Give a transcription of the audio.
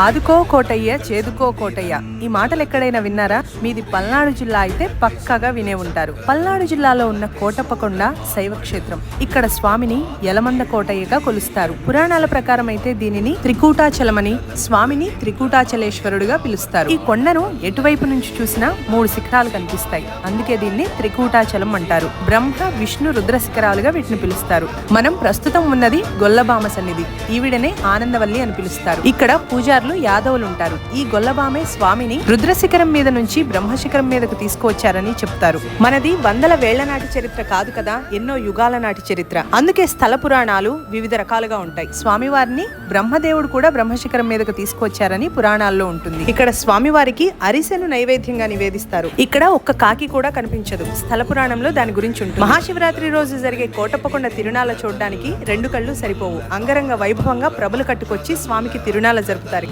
ఆదుకో కోటయ్య చేదుకో కోటయ్య. ఈ మాటలు ఎక్కడైనా విన్నారా? మీది పల్నాడు జిల్లా అయితే పక్కగా వినే ఉంటారు. పల్నాడు జిల్లాలో ఉన్న కోటప్పకొండ శైవ క్షేత్రం ఇక్కడ స్వామిని యలమంద కోటయ్యగా కొలుస్తారు. పురాణాల ప్రకారం అయితే దీనిని త్రికూటాచలమని స్వామిని త్రికూటాచలేశ్వరుడుగా పిలుస్తారు. ఈ కొండను ఎటువైపు నుంచి చూసినా మూడు శిఖరాలు కనిపిస్తాయి. అందుకే దీన్ని త్రికూటాచలం అంటారు. బ్రహ్మ విష్ణు రుద్ర శిఖరాలుగా వీటిని పిలుస్తారు. మనం ప్రస్తుతం ఉన్నది గొల్లభామ సన్నిధి. ఈవిడనే ఆనందవల్లి అని పిలుస్తారు. ఇక్కడ పూజారులు యాదవులు ఉంటారు ఈ గొల్లబామే స్వామిని రుద్రశిఖరం మీద నుంచి బ్రహ్మశిఖరం మీదకు తీసుకువచ్చారని చెప్తారు. మనది వందల వేళ్ళ నాటి చరిత్ర కాదు కదా ఎన్నో యుగాల నాటి చరిత్ర. అందుకే స్థల పురాణాలు వివిధ రకాలుగా ఉంటాయి. స్వామివారిని బ్రహ్మదేవుడు కూడా బ్రహ్మశిఖరం మీదకు తీసుకొచ్చారని పురాణాల్లో ఉంటుంది. ఇక్కడ స్వామివారికి అరిసెను నైవేద్యంగా నివేదిస్తారు. ఇక్కడ ఒక్క కాకి కూడా కనిపించదు. స్థల పురాణంలో దాని గురించి ఉంటుంది. మహాశివరాత్రి రోజు జరిగే కోటప్పకొండ తిరునాల చూడడానికి రెండు కళ్ళు సరిపోవు. అంగరంగ వైభవంగా ప్రభలు కట్టుకొచ్చి స్వామికి తిరునాల జరుపుతారు.